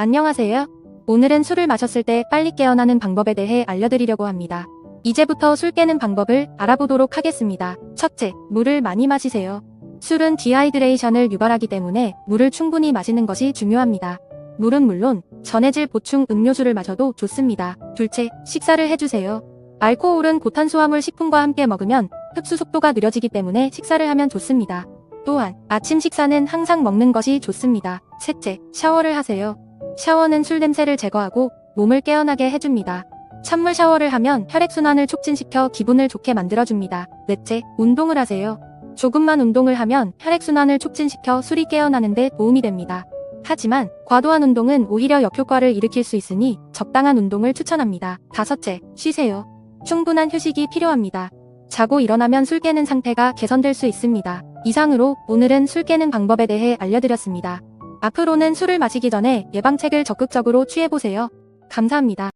안녕하세요. 오늘은 술을 마셨을 때 빨리 깨어나는 방법에 대해 알려드리려고 합니다. 이제부터 술 깨는 방법을 알아보도록 하겠습니다. 첫째, 물을 많이 마시세요. 술은 디하이드레이션을 유발하기 때문에 물을 충분히 마시는 것이 중요합니다. 물은 물론 전해질 보충 음료수를 마셔도 좋습니다. 둘째, 식사를 해주세요. 알코올은 고탄수화물 식품과 함께 먹으면 흡수 속도가 느려지기 때문에 식사를 하면 좋습니다. 또한 아침 식사는 항상 먹는 것이 좋습니다. 셋째, 샤워를 하세요. 샤워는 술 냄새를 제거하고 몸을 깨어나게 해줍니다. 찬물 샤워를 하면 혈액순환을 촉진시켜 기분을 좋게 만들어줍니다. 넷째, 운동을 하세요. 조금만 운동을 하면 혈액순환을 촉진시켜 술이 깨어나는데 도움이 됩니다. 하지만 과도한 운동은 오히려 역효과를 일으킬 수 있으니 적당한 운동을 추천합니다. 다섯째, 쉬세요. 충분한 휴식이 필요합니다. 자고 일어나면 술 깨는 상태가 개선될 수 있습니다. 이상으로 오늘은 술 깨는 방법에 대해 알려드렸습니다. 앞으로는 술을 마시기 전에 예방책을 적극적으로 취해보세요. 감사합니다.